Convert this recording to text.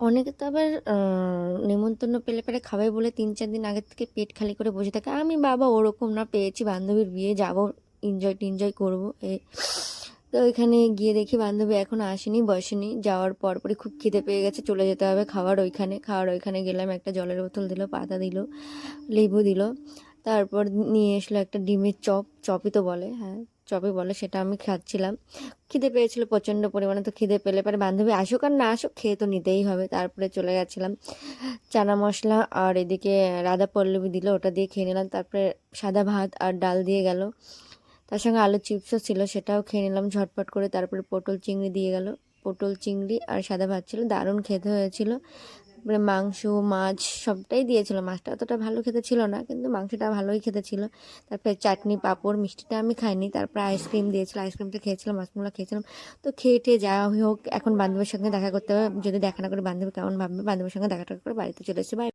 অনেকে তো আবার নেমন্তন্ন পেলে পেলে খাবে বলে তিন চার দিন আগের থেকে পেট খালি করে বসে থাকে। আমি বাবা ওরকম না, পেয়েছি বান্ধবীর বিয়ে, যাব এনজয় টিনজয় করব। এই তো ওইখানে গিয়ে দেখি বান্ধবী এখন আসেনি, বসেনি। যাওয়ার পরপরই খুব খিদে পেয়ে গেছে, চলে যেতে হবে খাওয়ার ওইখানে। খাওয়ার ওইখানে গেলাম, একটা জলের বোতল দিল, পাতা দিল, লেবু দিল। তারপর নিয়ে এসলো একটা ডিমের চপ। চপই তো বলে হ্যাঁ চপই বলে, সেটা আমি খাচ্ছিলাম। খিদে পেয়েছিল প্রচণ্ড পরিমাণে, তো খিদে পেলে পরে বান্ধবী আসুক আর না আসুক, খেয়ে তো নিতেই হবে। তারপরে চলে গেছিলাম চানা মশলা আর এদিকে রাধা পল্লবী দিল, ওটা দিয়ে খেয়ে নিলাম। তারপরে সাদা ভাত আর ডাল দিয়ে গেল। তার সঙ্গে আলু চিপসও ছিল, সেটাও খেয়ে নিলাম ঝটপট করে। তারপরে পটল চিংড়ি দিয়ে গেল। পটল চিংড়ি আর সাদা ভাত ছিল, দারুণ খেতে হয়েছিল। তারপরে মাংস, মাছ সবটাই দিয়েছিল। মাছটা অতটা ভালো খেতে ছিল না, কিন্তু মাংসটা ভালোই খেতে ছিল। তারপরে চাটনি, পাঁপড়, মিষ্টিটা আমি খাইনি। তারপরে আইসক্রিম দিয়েছিল আইসক্রিমটা খেয়েছিলাম মাছমুলা খেয়েছিলাম। তো খেয়ে টেয়ে যাওয়া হোক, এখন বান্ধবীর সঙ্গে দেখা করতে হবে। যদি দেখা না করে বান্ধবী, কেমন ভাববে? বান্ধবীর সঙ্গে দেখা করে বাড়িতে চলে এসে।